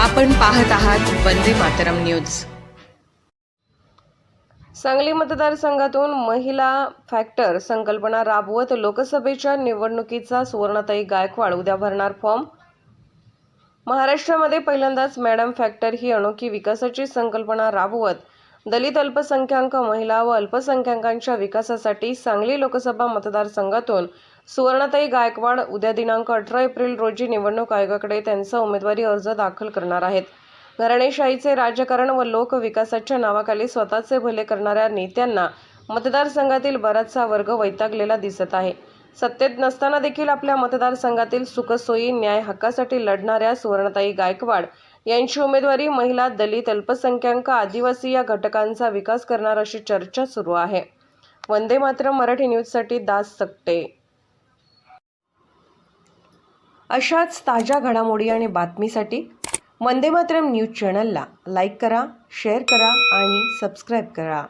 आपण पाहत आहात वंदे मातरम न्यूज. सांगली मतदारसंघातून महिला फॅक्टर संकल्पना राबवत लोकसभेच्या निवडणुकीचा सुवर्णताई गायकवाड उद्या भरणार फॉर्म. महाराष्ट्रामध्ये पहिल्यांदाच मॅडम फॅक्टर ही अनोखी विकासाची संकल्पना राबवत दलित अल्पसंख्याक महिला व अल्पसंख्याकांच्या विकासासाठी सांगली लोकसभा मतदारसंघातून सुवर्णताई गायकवाड उद्या दिनांक अठरा एप्रिल रोजी निवडणूक आयोगाकडे त्यांचा उमेदवारी अर्ज दाखल करणार आहेत. घराणेशाहीचे राजकारण व लोकविकासाच्या नावाखाली स्वतःचे भले करणाऱ्या नेत्यांना मतदारसंघातील बराचसा वर्ग वैतागलेला दिसत आहे. सत्तेत नसताना देखील आपल्या मतदारसंघातील सुखसोयी न्याय हक्कासाठी लढणाऱ्या सुवर्णताई गायकवाड यांची उमेदवारी महिला दलित अल्पसंख्याक आदिवासी या घटकांचा विकास करणार अशी चर्चा सुरू आहे. वंदे मात्र मराठी न्यूजसाठी दास सकटे अशाच ताज्या घडामोडी आणि बातमीसाठी वंदे मातरम न्यूज चॅनलला लाईक करा शेअर करा आणि सबस्क्राईब करा.